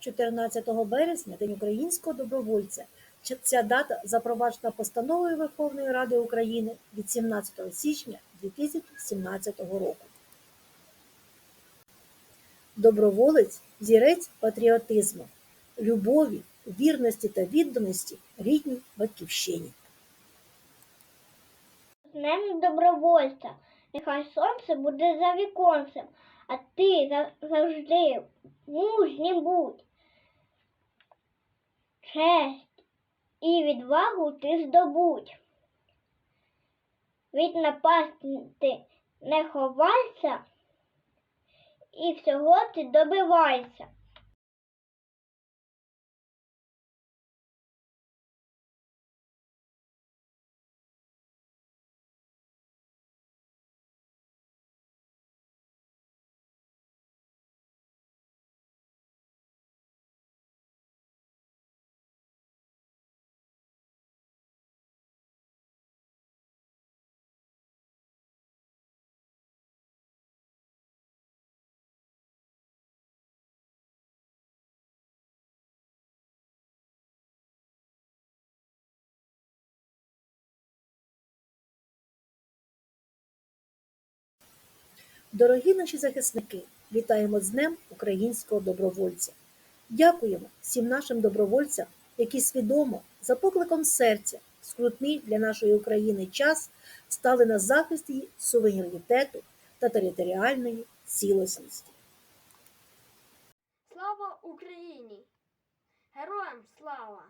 14 березня, День українського добровольця. Ця дата запроваджена постановою Верховної Ради України від 17 січня 2017 року. Доброволець зірець патріотизму, любові, вірності та відданості рідній батьківщині. Днем добровольця. Нехай сонце буде за віконцем, а ти завжди мужнім будь. Честь і відвагу ти здобудь. Від напасти не ховайся, і всього ти добивайся. Дорогі наші захисники, вітаємо з Днем українського добровольця. Дякуємо всім нашим добровольцям, які свідомо, за покликом серця, скрутний для нашої України час стали на захист її суверенітету та територіальної цілісності. Слава Україні! Героям слава!